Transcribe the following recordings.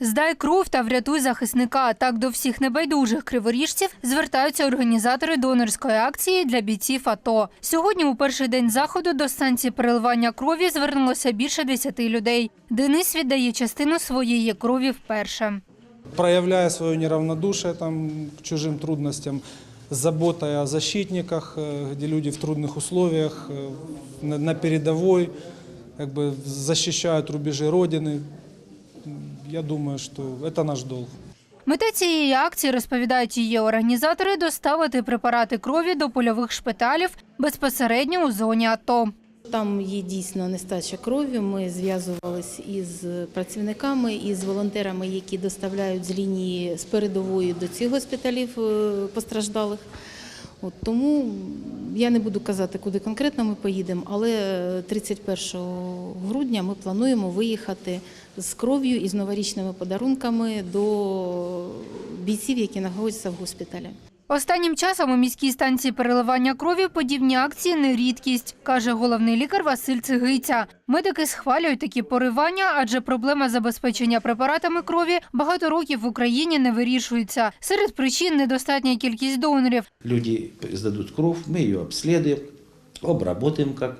Здай кров та врятуй захисника. Так до всіх небайдужих криворіжців звертаються організатори донорської акції для бійців АТО. Сьогодні, у перший день заходу, до станції переливання крові звернулося більше десяти людей. Денис віддає частину своєї крові вперше. проявляя свое неравнодушие там, к чужим трудностям, с заботой о защитниках, э, где люди в трудных условиях, э, на, на передовой, как бы защищают рубежи Родины. Я думаю, что это наш долг. Мета цієї акції, розповідають її організатори, доставити препарати крові до польових шпиталів безпосередньо у зоні АТО. Там є дійсно нестача крові. Ми зв'язувалися із працівниками, із волонтерами, які доставляють з лінії з передової до цих госпіталів е, постраждалих. От тому я не буду казати, куди конкретно ми поїдемо, але 31 грудня ми плануємо виїхати з кров'ю і з новорічними подарунками до бійців, які знаходяться в госпіталі. Останнім часом у міській станції переливання крові подібні акції не рідкість, каже головний лікар Василь Цигиця. Медики схвалюють такі поривання, адже проблема забезпечення препаратами крові багато років в Україні не вирішується. Серед причин недостатня кількість донорів. Люди сдадут кровь, мы ее обследуем, обработаем как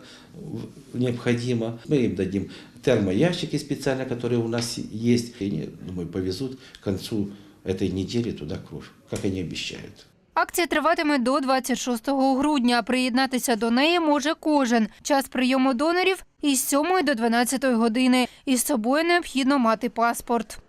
в- необходимо. Мы им дадим термоящики специально, которые у нас есть. И они, думаю, повезут к концу этой недели туда кровь, как они обещают. Акція триватиме до 26 грудня. Приєднатися до неї може кожен. Час прийому донорів із 7 до 12 години. Із собою необхідно мати паспорт.